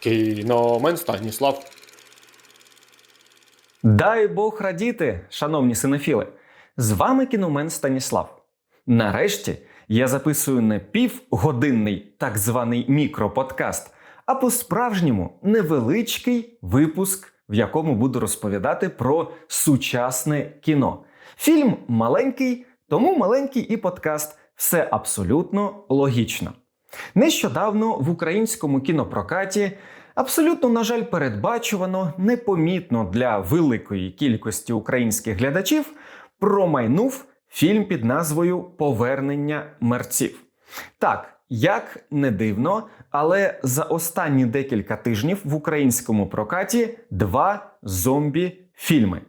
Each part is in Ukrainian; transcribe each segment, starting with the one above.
Кіномен Станіслав. Дай Бог радіти, шановні синофіли! З вами кіномен Станіслав. Нарешті я записую не півгодинний так званий мікроподкаст, а по-справжньому невеличкий випуск, в якому буду розповідати про сучасне кіно. Фільм маленький, тому маленький і подкаст. Все абсолютно логічно. Нещодавно в українському кінопрокаті абсолютно, на жаль, передбачувано, непомітно для великої кількості українських глядачів промайнув фільм під назвою Повернення мерців. Так, як не дивно, але за останні декілька тижнів в українському прокаті два зомбі-фільми.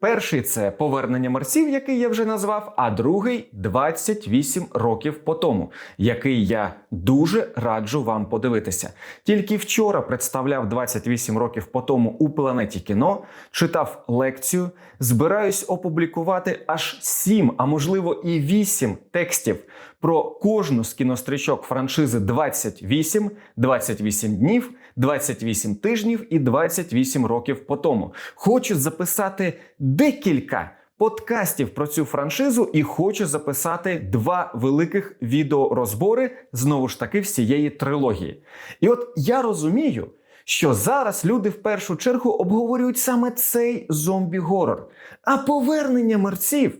Перший це повернення мерців, який я вже назвав, а другий 28 років по тому, який я дуже раджу вам подивитися. Тільки вчора представляв 28 років по тому у планеті кіно, читав лекцію, збираюсь опублікувати аж 7, а можливо і 8 текстів про кожну з кінострічок франшизи 28, 28 днів, 28 тижнів і 28 років по тому. Хочу записати декілька подкастів про цю франшизу і хочу записати два великих відеорозбори знову ж таки всієї трилогії. І от я розумію. Що зараз люди в першу чергу обговорюють саме цей зомбі-горор, а повернення мерців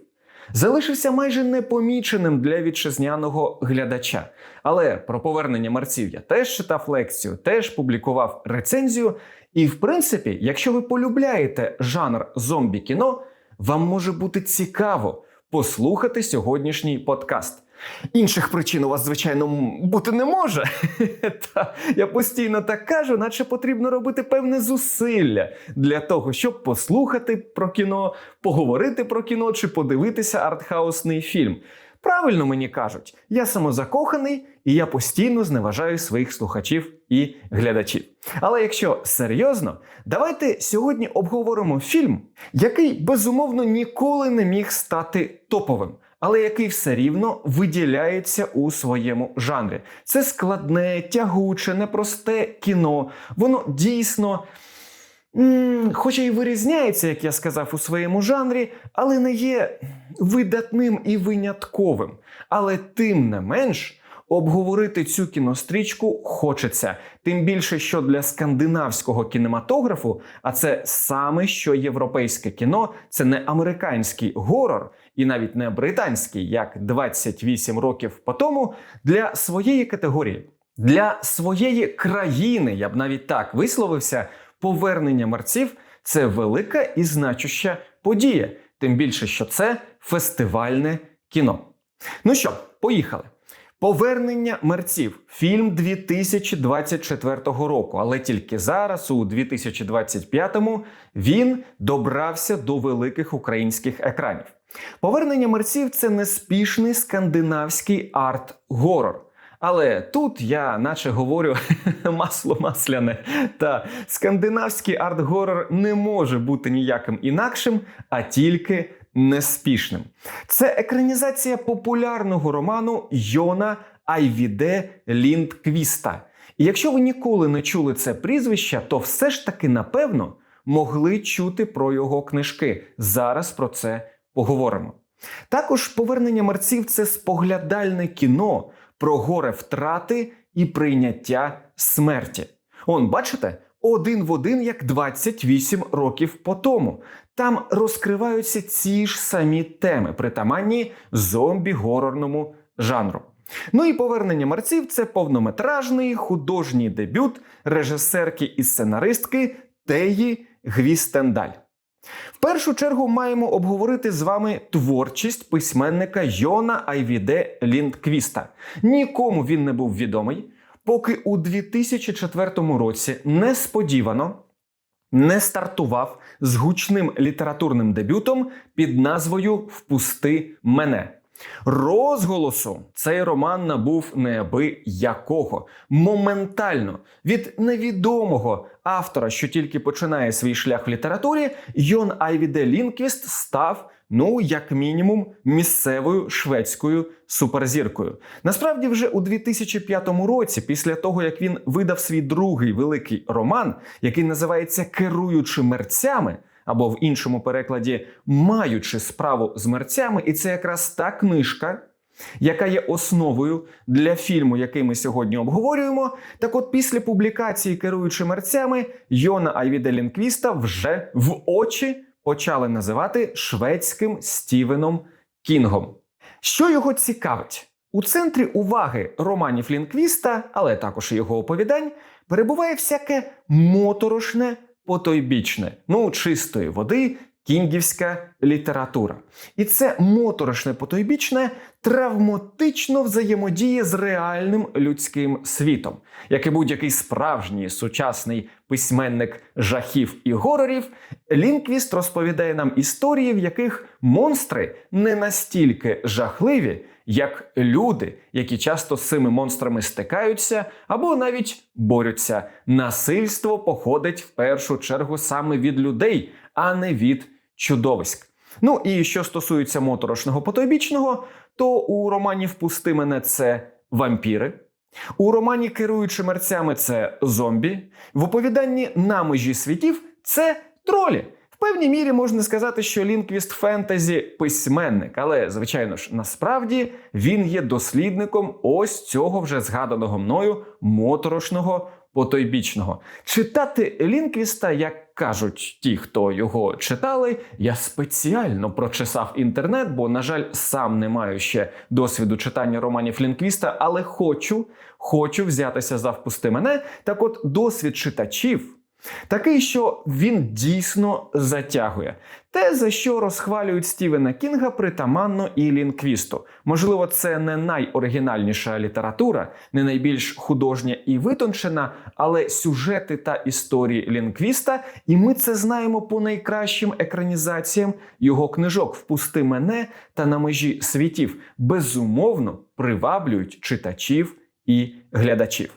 залишився майже непоміченим для вітчизняного глядача. Але про повернення мерців я теж читав лекцію, теж публікував рецензію. І, в принципі, якщо ви полюбляєте жанр зомбі-кіно, вам може бути цікаво послухати сьогоднішній подкаст. Інших причин у вас, звичайно, бути не може. Та я постійно так кажу, наче потрібно робити певне зусилля для того, щоб послухати про кіно, поговорити про кіно чи подивитися артхаусний фільм. Правильно мені кажуть, я самозакоханий і я постійно зневажаю своїх слухачів і глядачів. Але якщо серйозно, давайте сьогодні обговоримо фільм, який безумовно ніколи не міг стати топовим. Але який все рівно виділяється у своєму жанрі. Це складне, тягуче, непросте кіно. Воно дійсно, хоча й вирізняється, як я сказав, у своєму жанрі, але не є видатним і винятковим. Але тим не менш. Обговорити цю кінострічку хочеться, тим більше, що для скандинавського кінематографу, а це саме що європейське кіно, це не американський горор і навіть не британський, як 28 років по тому, для своєї категорії, для своєї країни, я б навіть так висловився, повернення мерців це велика і значуща подія, тим більше, що це фестивальне кіно. Ну що, поїхали. Повернення мерців. Фільм 2024 року, але тільки зараз, у 2025-му, він добрався до великих українських екранів. Повернення мерців це неспішний скандинавський арт-горор. Але тут я наче говорю масло масляне. Та скандинавський арт-горор не може бути ніяким інакшим, а тільки неспішним. Це екранізація популярного роману Йона Айвіде Ліндквіста. І якщо ви ніколи не чули це прізвище, то все ж таки напевно могли чути про його книжки. Зараз про це поговоримо. Також повернення мерців це споглядальне кіно про горе втрати і прийняття смерті. Он, бачите, один в один, як 28 років по тому. Там розкриваються ці ж самі теми, притаманні зомбі-горорному жанру. Ну і повернення мерців це повнометражний художній дебют режисерки і сценаристки Теї Гвістендаль. В першу чергу маємо обговорити з вами творчість письменника Йона Айвіде Ліндквіста. Нікому він не був відомий, поки у 2004 році несподівано не стартував з гучним літературним дебютом під назвою Впусти мене. Розголосу цей роман набув неабиякого, моментально від невідомого автора, що тільки починає свій шлях в літературі, Йон Айвіде Лінквіст став ну, як мінімум, місцевою шведською суперзіркою. Насправді, вже у 2005 році, після того як він видав свій другий великий роман, який називається Керуючи мерцями. Або в іншому перекладі маючи справу з мерцями, і це якраз та книжка, яка є основою для фільму, який ми сьогодні обговорюємо. Так от, після публікації керуючи мерцями, Йона Айвіде Лінквіста вже в очі почали називати шведським Стівеном Кінгом. Що його цікавить? У центрі уваги романів Лінквіста, але також його оповідань, перебуває всяке моторошне, потойбічне, ну чистої води, кінгівська література. І це моторошне потойбічне травматично взаємодіє з реальним людським світом, як і будь-який справжній сучасний письменник жахів і горорів, Лінквіст розповідає нам історії, в яких монстри не настільки жахливі, як люди, які часто з цими монстрами стикаються або навіть борються. Насильство походить в першу чергу саме від людей, а не від чудовиськ. Ну і що стосується моторошного потойбічного, то у романі Впусти мене це вампіри. У романі Керуючи мерцями це зомбі. В оповіданні на межі світів це тролі. В певній мірі можна сказати, що Лінквіст фентезі письменник, але, звичайно ж, насправді він є дослідником ось цього вже згаданого мною моторошного потойбічного. Читати Лінквіста, як кажуть ті, хто його читали, я спеціально прочесав інтернет, бо, на жаль, сам не маю ще досвіду читання романів Лінквіста, але хочу, хочу взятися за впусти мене. Так от досвід читачів. Такий, що він дійсно затягує. Те, за що розхвалюють Стівена Кінга притаманно і Лінквісту. Можливо, це не найоригінальніша література, не найбільш художня і витончена, але сюжети та історії Лінквіста, і ми це знаємо по найкращим екранізаціям його книжок Впусти мене та на межі світів, безумовно приваблюють читачів і глядачів.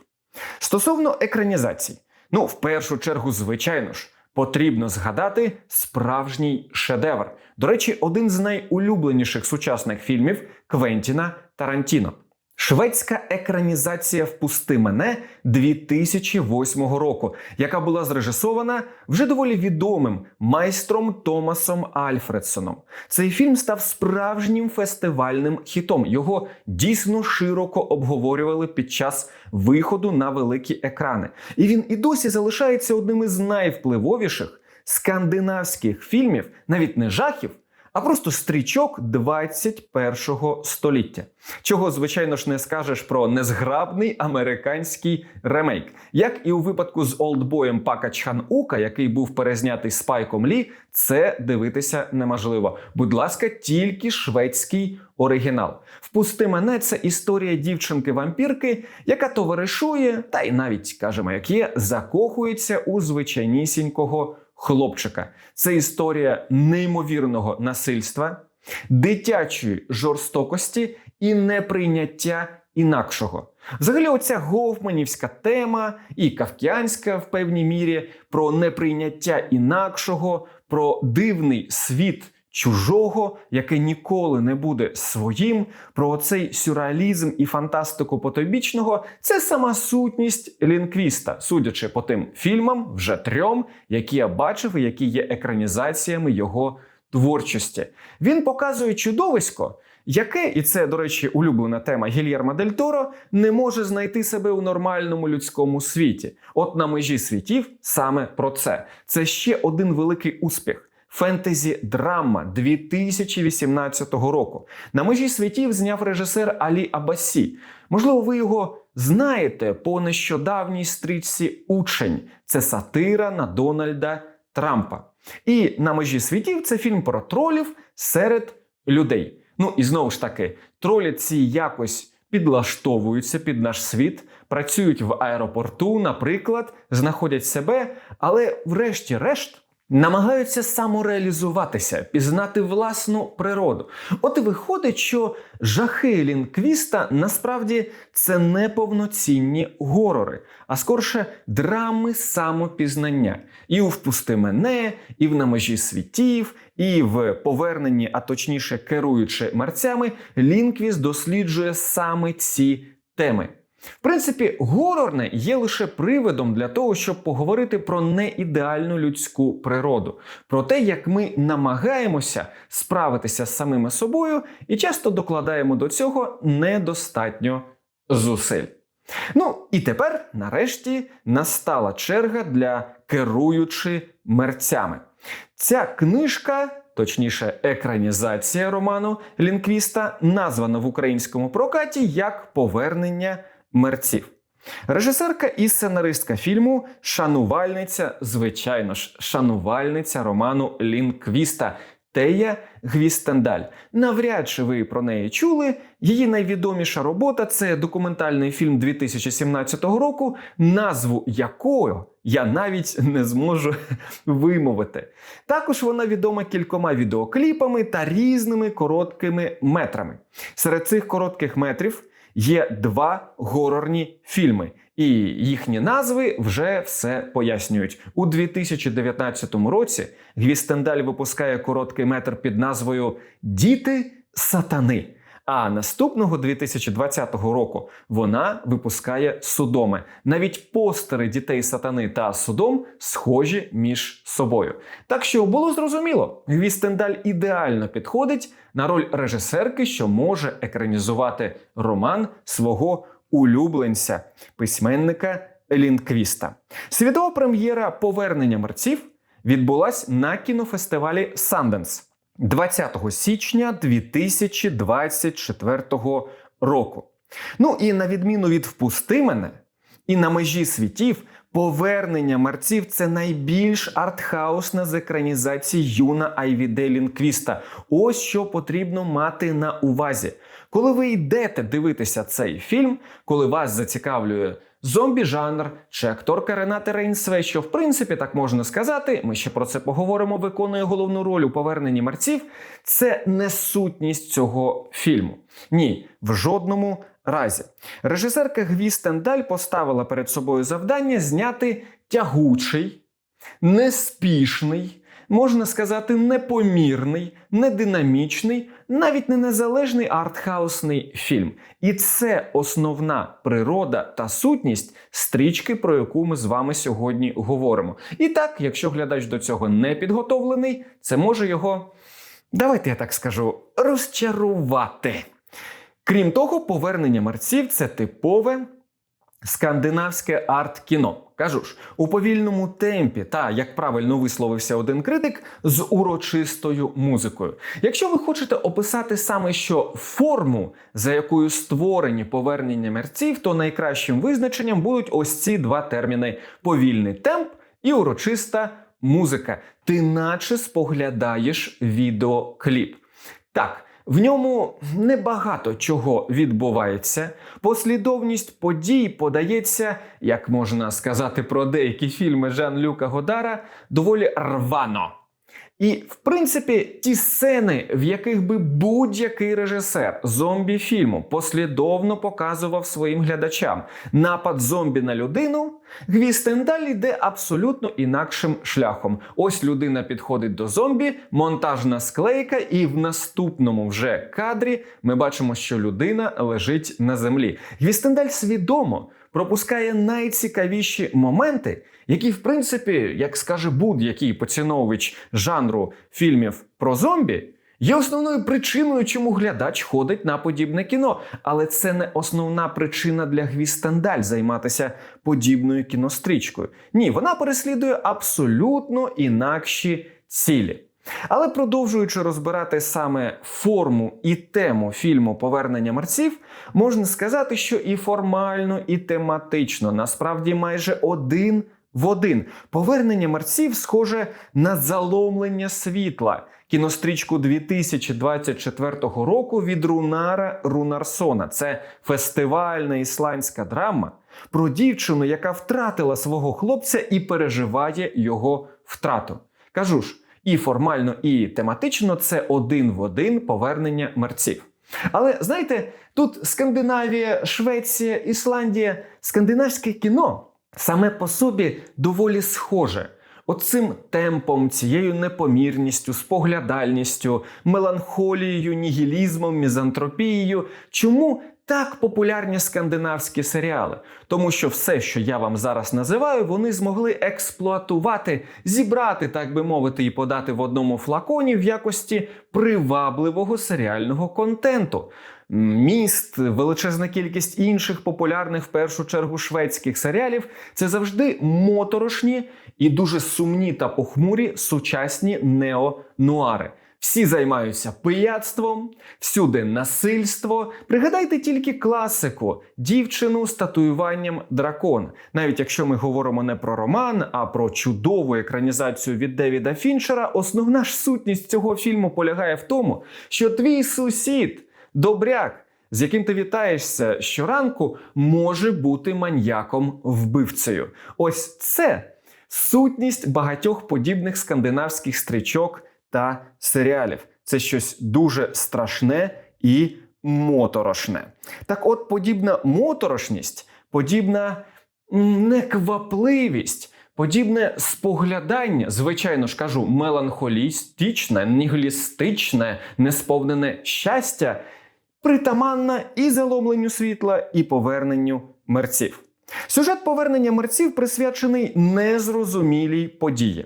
Стосовно екранізацій. Ну, в першу чергу, звичайно ж, потрібно згадати справжній шедевр. До речі, один з найулюбленіших сучасних фільмів Квентіна Тарантіно. Шведська екранізація Впусти мене 2008 року, яка була зрежисована вже доволі відомим майстром Томасом Альфредсоном. Цей фільм став справжнім фестивальним хітом. Його дійсно широко обговорювали під час виходу на великі екрани. І він і досі залишається одним із найвпливовіших скандинавських фільмів, навіть не жахів а просто стрічок 21-го століття. Чого, звичайно ж, не скажеш про незграбний американський ремейк. Як і у випадку з олдбоєм Пака Чхан Ука, який був перезнятий Спайком Лі, це дивитися неможливо. Будь ласка, тільки шведський оригінал. Впусти мене, це історія дівчинки-вампірки, яка товаришує, та й навіть кажемо, як є, закохується у звичайнісінького хлопчика. Це історія неймовірного насильства, дитячої жорстокості і неприйняття інакшого. Взагалі, оця Гофманівська тема і кавкіанська в певній мірі про неприйняття інакшого, про дивний світ. Чужого, яке ніколи не буде своїм, про цей сюрреалізм і фантастику потойбічного, це сама сутність Лінквіста, судячи по тим фільмам, вже трьом, які я бачив і які є екранізаціями його творчості. Він показує чудовисько, яке, і це, до речі, улюблена тема Гільєрма Дель Торо, не може знайти себе у нормальному людському світі. От на межі світів саме про це. Це ще один великий успіх. Фентезі драма 2018 року. На межі світів зняв режисер Алі Абасі. Можливо, ви його знаєте по нещодавній стрічці Учень. Це сатира на Дональда Трампа. І на межі світів це фільм про тролів серед людей. Ну і знову ж таки, тролі ці якось підлаштовуються під наш світ, працюють в аеропорту, наприклад, знаходять себе, але, врешті-решт, намагаються самореалізуватися, пізнати власну природу. От і виходить, що жахи Лінквіста насправді це не повноцінні горори, а скорше драми самопізнання. І у «Впусти мене, і в на межі світів, і в поверненні, а точніше керуючи мерцями, Лінквіст досліджує саме ці теми. В принципі, горорне є лише приводом для того, щоб поговорити про неідеальну людську природу, про те, як ми намагаємося справитися з самими собою і часто докладаємо до цього недостатньо зусиль. Ну і тепер, нарешті, настала черга для керуючи мерцями. Ця книжка, точніше, екранізація роману Лінквіста, названа в українському прокаті як Повернення мерців. Режисерка і сценаристка фільму, шанувальниця, звичайно ж, шанувальниця роману Лінквіста Тея Гвістендаль. Навряд чи ви про неї чули. Її найвідоміша робота це документальний фільм 2017 року, назву якого я навіть не зможу вимовити. Також вона відома кількома відеокліпами та різними короткими метрами. Серед цих коротких метрів є два горорні фільми, і їхні назви вже все пояснюють. У 2019 році Гвістендаль випускає короткий метр під назвою Діти сатани. А наступного 2020 року вона випускає Судоми. Навіть постери дітей сатани та Судом схожі між собою. Так що було зрозуміло, Гвістендаль ідеально підходить на роль режисерки, що може екранізувати роман свого улюбленця, письменника Лінквіста. Світова прем'єра Повернення мерців відбулась на кінофестивалі Санденс 20 січня 2024 року. Ну і на відміну від Впусти мене і на межі світів. Повернення мерців це найбільш артхаусна з екранізацій Юна Айвіде Лінквіста. Ось що потрібно мати на увазі. Коли ви йдете дивитися цей фільм, коли вас зацікавлює зомбі-жанр чи акторка Рената Рейнсве, що в принципі так можна сказати, ми ще про це поговоримо, виконує головну роль у поверненні мерців. Це не сутність цього фільму. Ні, в жодному разі. Режисерка Гвістендаль поставила перед собою завдання зняти тягучий, неспішний, можна сказати, непомірний, нединамічний, навіть не незалежний артхаусний фільм. І це основна природа та сутність стрічки, про яку ми з вами сьогодні говоримо. І так, якщо глядач до цього не підготовлений, це може його, давайте я так скажу, розчарувати. Крім того, повернення мерців це типове скандинавське арт-кіно. Кажу ж, у повільному темпі та, як правильно висловився один критик, з урочистою музикою. Якщо ви хочете описати саме що форму, за якою створені повернення мерців, то найкращим визначенням будуть ось ці два терміни: повільний темп і урочиста музика. Ти наче споглядаєш відеокліп. Так. В ньому небагато чого відбувається. Послідовність подій подається, як можна сказати про деякі фільми Жан-Люка Годара, доволі рвано. І, в принципі, ті сцени, в яких би будь-який режисер зомбі фільму послідовно показував своїм глядачам напад зомбі на людину, Гвістендаль йде абсолютно інакшим шляхом. Ось людина підходить до зомбі, монтажна склейка, і в наступному вже кадрі ми бачимо, що людина лежить на землі. Гвістендаль свідомо пропускає найцікавіші моменти, які, в принципі, як скаже будь-який поціновувач жанру фільмів про зомбі, є основною причиною, чому глядач ходить на подібне кіно. Але це не основна причина для Гвістендаль займатися подібною кінострічкою. Ні, вона переслідує абсолютно інакші цілі. Але продовжуючи розбирати саме форму і тему фільму Повернення мерців, можна сказати, що і формально, і тематично насправді майже один в один. Повернення мерців схоже на заломлення світла. Кінострічку 2024 року від Рунара Рунарсона. Це фестивальна ісландська драма про дівчину, яка втратила свого хлопця і переживає його втрату. Кажу ж, і формально, і тематично це один в один повернення мерців. Але знаєте, тут Скандинавія, Швеція, Ісландія, скандинавське кіно саме по собі доволі схоже. Оцим темпом, цією непомірністю, споглядальністю, меланхолією, нігілізмом, мізантропією. Чому так популярні скандинавські серіали? Тому що все, що я вам зараз називаю, вони змогли експлуатувати, зібрати, так би мовити, і подати в одному флаконі в якості привабливого серіального контенту. Міст, величезна кількість інших популярних в першу чергу шведських серіалів це завжди моторошні і дуже сумні та похмурі сучасні неонуари. Всі займаються пияцтвом, всюди насильство. Пригадайте тільки класику дівчину з татуюванням дракон. Навіть якщо ми говоримо не про роман, а про чудову екранізацію від Девіда Фінчера, основна ж сутність цього фільму полягає в тому, що твій сусід, добряк, з яким ти вітаєшся щоранку, може бути маньяком вбивцею. Ось це сутність багатьох подібних скандинавських стрічок та серіалів. Це щось дуже страшне і моторошне. Так от, подібна моторошність, подібна неквапливість. Подібне споглядання, звичайно ж кажу, меланхолістичне, нігілістичне, несповнене щастя, притаманна і заломленню світла, і поверненню мерців. Сюжет повернення мерців присвячений незрозумілій події.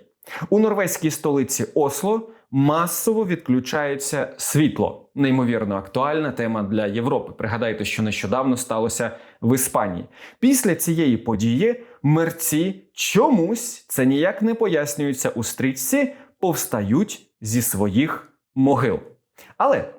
У норвезькій столиці Осло масово відключається світло. Неймовірно актуальна тема для Європи. Пригадайте, що нещодавно сталося в Іспанії. Після цієї події мерці чомусь це ніяк не пояснюється у стрічці, повстають зі своїх могил. Але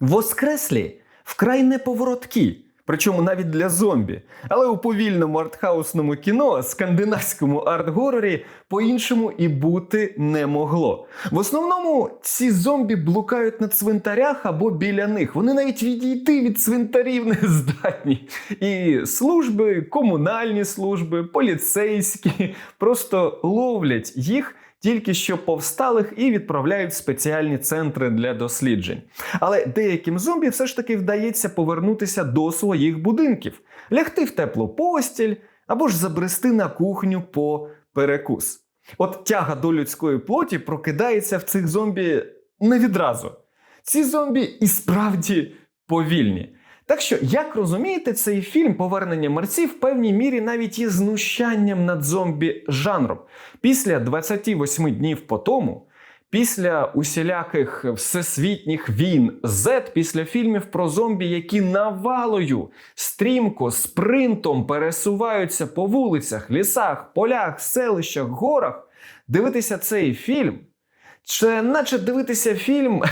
воскреслі вкрай неповороткі. Причому навіть для зомбі. Але у повільному артхаусному кіно, скандинавському арт-горорі, по-іншому і бути не могло. В основному ці зомбі блукають на цвинтарях або біля них. Вони навіть відійти від цвинтарів не здатні. І служби, комунальні служби, поліцейські просто ловлять їх тільки що повсталих і відправляють в спеціальні центри для досліджень. Але деяким зомбі все ж таки вдається повернутися до своїх будинків, лягти в теплу постіль або ж забрести на кухню по перекус. От тяга до людської плоті прокидається в цих зомбі не відразу. Ці зомбі і справді повільні. Так що, як розумієте, цей фільм Повернення мерців в певній мірі навіть є знущанням над зомбі жанром. Після 28 днів по тому, після усіляких всесвітніх війн Z, після фільмів про зомбі, які навалою стрімко, спринтом пересуваються по вулицях, лісах, полях, селищах, горах, дивитися цей фільм. Це наче дивитися фільм,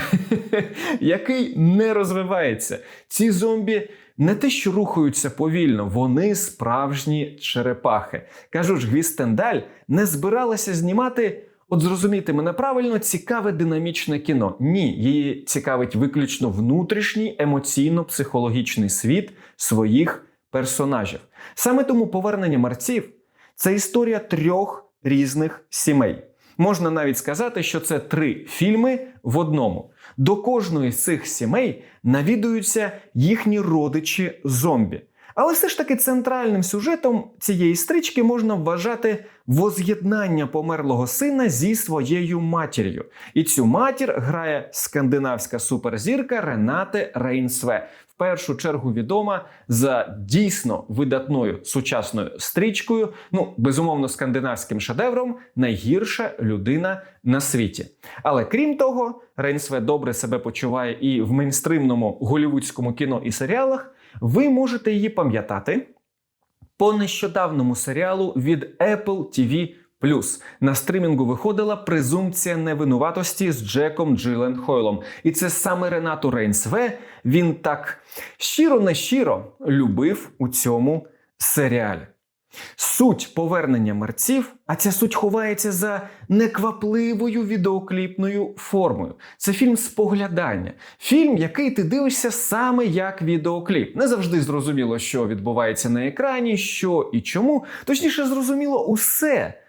який не розвивається. Ці зомбі не те, що рухаються повільно, вони справжні черепахи. Кажу ж, Гвістендаль не збиралася знімати, от зрозумійте мене правильно, цікаве динамічне кіно. Ні, її цікавить виключно внутрішній емоційно-психологічний світ своїх персонажів. Саме тому повернення мерців це історія трьох різних сімей. Можна навіть сказати, що це три фільми в одному. До кожної з цих сімей навідуються їхні родичі зомбі. Але все ж таки центральним сюжетом цієї стрічки можна вважати воз'єднання померлого сина зі своєю матір'ю. І цю матір грає скандинавська суперзірка Ренате Рейнсве. Першу чергу відома за дійсно видатною сучасною стрічкою, ну безумовно, скандинавським шедевром найгірша людина на світі. Але крім того, Рейнсве добре себе почуває і в мейнстримному голівудському кіно і серіалах. Ви можете її пам'ятати по нещодавному серіалу від Apple TV на стримінгу виходила презумпція невинуватості з Джеком Джилен Хойлом. І це саме Ренату Рейнсве він так щиро не щиро любив у цьому серіалі. Суть повернення мерців, а ця суть ховається за неквапливою відеокліпною формою. Це фільм споглядання, фільм, який ти дивишся саме як відеокліп. Не завжди зрозуміло, що відбувається на екрані, що і чому. Точніше, зрозуміло усе.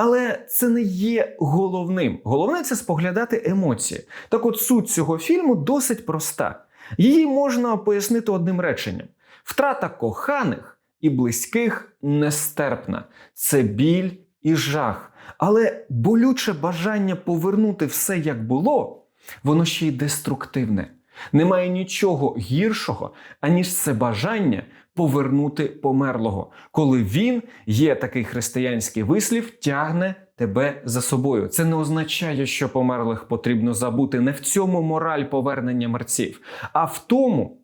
Але це не є головним. Головне це споглядати емоції. Так от суть цього фільму досить проста. Її можна пояснити одним реченням: втрата коханих і близьких нестерпна. Це біль і жах. Але болюче бажання повернути все як було, воно ще й деструктивне. Немає нічого гіршого, аніж це бажання повернути померлого, коли він є такий християнський вислів, тягне тебе за собою. Це не означає, що померлих потрібно забути. Не в цьому мораль повернення мерців, а в тому,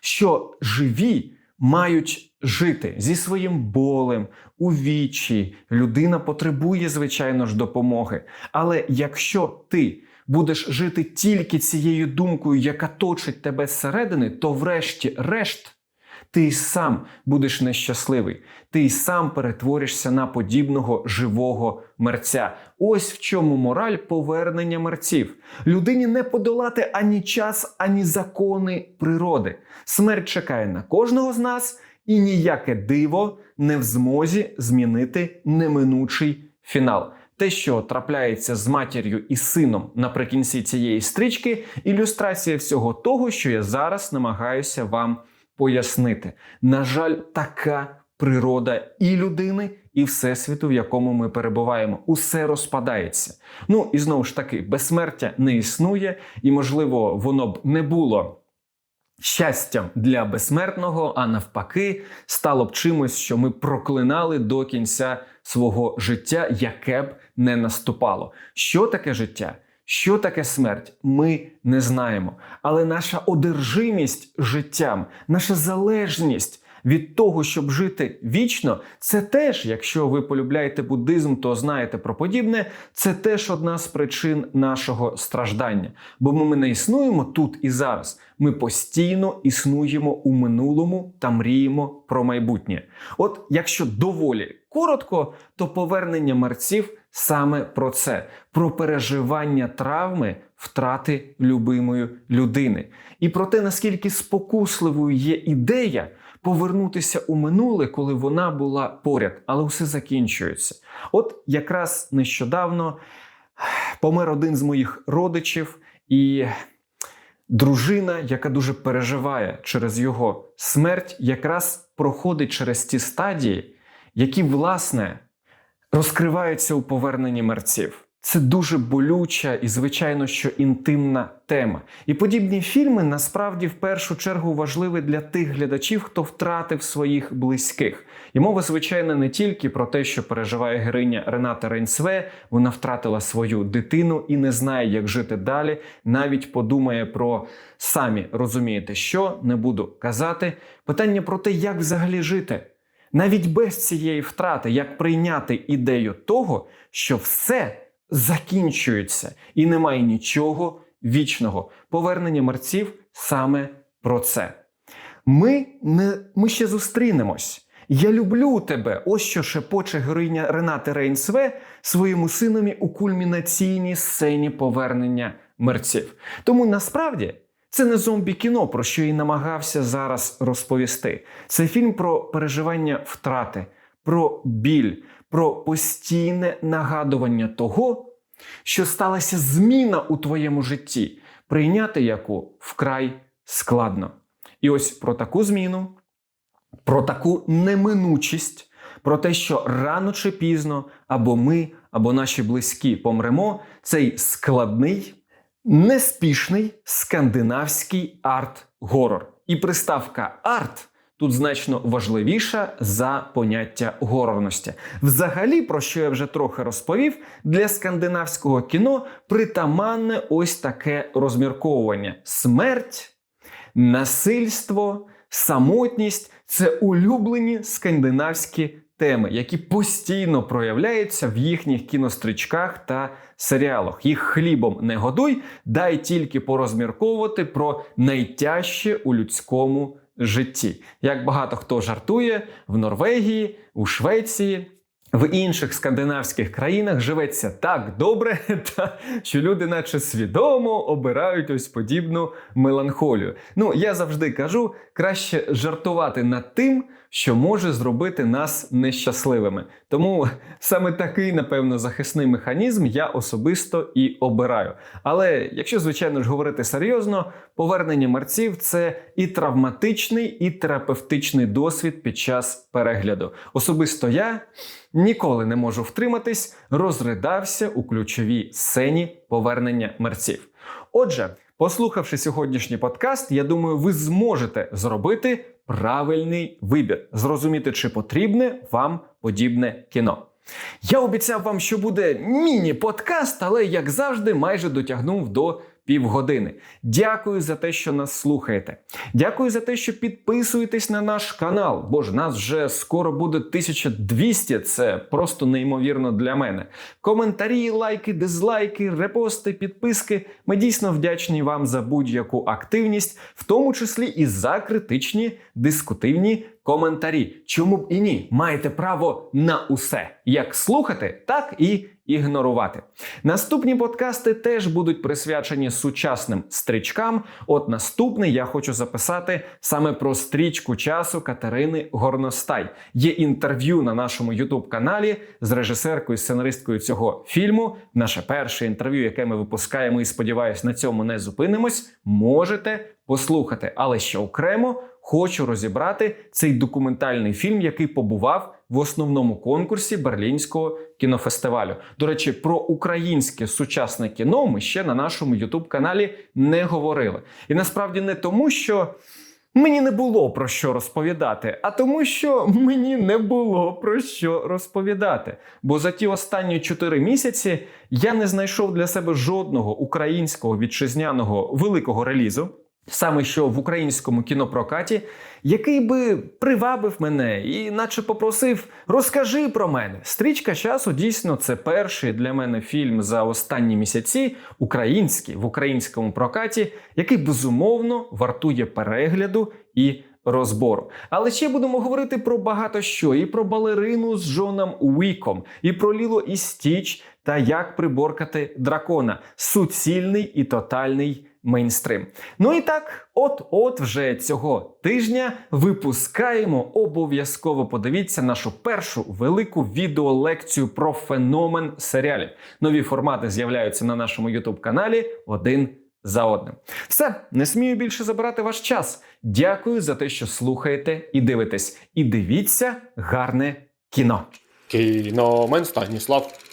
що живі мають жити зі своїм болем у вічі. Людина потребує, звичайно ж, допомоги. Але якщо ти будеш жити тільки цією думкою, яка точить тебе зсередини, то врешті-решт. Ти сам будеш нещасливий, ти й сам перетворишся на подібного живого мерця. Ось в чому мораль повернення мерців. Людині не подолати ані час, ані закони природи. Смерть чекає на кожного з нас, і ніяке диво не в змозі змінити неминучий фінал. Те, що трапляється з матір'ю і сином наприкінці цієї стрічки, ілюстрація всього того, що я зараз намагаюся вам пояснити. На жаль, така природа і людини, і всесвіту, в якому ми перебуваємо. Усе розпадається. Ну і знову ж таки, безсмертя не існує, і, можливо, воно б не було. Щастям для безсмертного, а навпаки, стало б чимось, що ми проклинали до кінця свого життя, яке б не наступало. Що таке життя? Що таке смерть? Ми не знаємо. Але наша одержимість життям, наша залежність від того, щоб жити вічно, це теж, якщо ви полюбляєте буддизм, то знаєте про подібне, це теж одна з причин нашого страждання. Бо ми не існуємо тут і зараз. Ми постійно існуємо у минулому та мріємо про майбутнє. От якщо доволі коротко, то повернення мерців саме про це: про переживання травми, втрати любимої людини, і про те, наскільки спокусливою є ідея повернутися у минуле, коли вона була поряд, але все закінчується. От якраз нещодавно помер один з моїх родичів і. Дружина, яка дуже переживає через його смерть, якраз проходить через ті стадії, які, власне, розкриваються у поверненні мерців. Це дуже болюча і, звичайно, що інтимна тема. І подібні фільми насправді в першу чергу важливі для тих глядачів, хто втратив своїх близьких. І мова, звичайно, не тільки про те, що переживає героїня Рената Рейнсве, вона втратила свою дитину і не знає, як жити далі. Навіть подумає про самі розумієте, що не буду казати. Питання про те, як взагалі жити. Навіть без цієї втрати, як прийняти ідею того, що все закінчується і немає нічого вічного. Повернення мерців саме про це. Ми, не, ми ще зустрінемось. Я люблю тебе. Ось що шепоче героїня Ренати Рейнсве своєму синові у кульмінаційній сцені повернення мерців. Тому насправді це не зомбі-кіно, про що я намагався зараз розповісти. Це фільм про переживання втрати, про біль, про постійне нагадування того, що сталася зміна у твоєму житті, прийняти яку вкрай складно. І ось про таку зміну, про таку неминучість, про те, що рано чи пізно або ми, або наші близькі помремо, цей складний, неспішний скандинавський арт-горор. І приставка арт тут значно важливіша за поняття горорності. Взагалі, про що я вже трохи розповів, для скандинавського кіно притаманне ось таке розмірковування: смерть, насильство, самотність це улюблені скандинавські теми, які постійно проявляються в їхніх кінострічках та серіалах. Їх хлібом не годуй, дай тільки порозмірковувати про найтяжче у людському житті. Як багато хто жартує в Норвегії, у Швеції. В інших скандинавських країнах живеться так добре, та що люди, наче свідомо, обирають ось подібну меланхолію. Ну я завжди кажу, краще жартувати над тим, що може зробити нас нещасливими. Тому саме такий, напевно, захисний механізм я особисто і обираю. Але якщо, звичайно ж, говорити серйозно, повернення мерців це і травматичний, і терапевтичний досвід під час перегляду. Особисто я ніколи не можу втриматись, розридався у ключовій сцені повернення мерців. Отже, послухавши сьогоднішній подкаст, я думаю, ви зможете зробити правильний вибір, зрозуміти, чи потрібне вам подібне кіно. Я обіцяв вам, що буде міні-подкаст, але як завжди, майже дотягнув до півгодини. Дякую за те, що нас слухаєте. Дякую за те, що підписуєтесь на наш канал. Бо ж нас вже скоро буде 1200. Це просто неймовірно для мене. Коментарі, лайки, дизлайки, репости, підписки. Ми дійсно вдячні вам за будь-яку активність, в тому числі і за критичні дискутивні коментарі. Чому б і ні? Маєте право на усе. Як слухати, так і ігнорувати. Наступні подкасти теж будуть присвячені сучасним стрічкам. От наступний я хочу записати саме про стрічку часу Катерини Горностай. Є інтерв'ю на нашому youtube каналі з режисеркою, сценаристкою цього фільму. Наше перше інтерв'ю, яке ми випускаємо, і сподіваюсь, на цьому не зупинимось. Можете послухати, але ще окремо хочу розібрати цей документальний фільм, який побував в основному конкурсі Берлінського кінофестивалю. До речі, про українське сучасне кіно ми ще на нашому youtube каналі не говорили. І насправді не тому, що. Мені не було про що розповідати, а тому, що мені не було про що розповідати. Бо за ті останні 4 місяці я не знайшов для себе жодного українського вітчизняного великого релізу, саме що в українському кінопрокаті, який би привабив мене і наче попросив розкажи про мене. Стрічка часу дійсно це перший для мене фільм за останні місяці, український в українському прокаті, який безумовно вартує перегляду і розбору. Але ще будемо говорити про багато що: і про балерину з Джоном Уіком, і про Ліло і Стіч, та як приборкати дракона. Суцільний і тотальний мейнстрим. Ну і так, от-от вже цього тижня випускаємо. Обов'язково подивіться нашу першу велику відеолекцію про феномен серіалів. Нові формати з'являються на нашому youtube каналі один за одним. Все, не смію більше забирати ваш час. Дякую за те, що слухаєте і дивитесь. І дивіться гарне кіно. Кіномен Станіслав.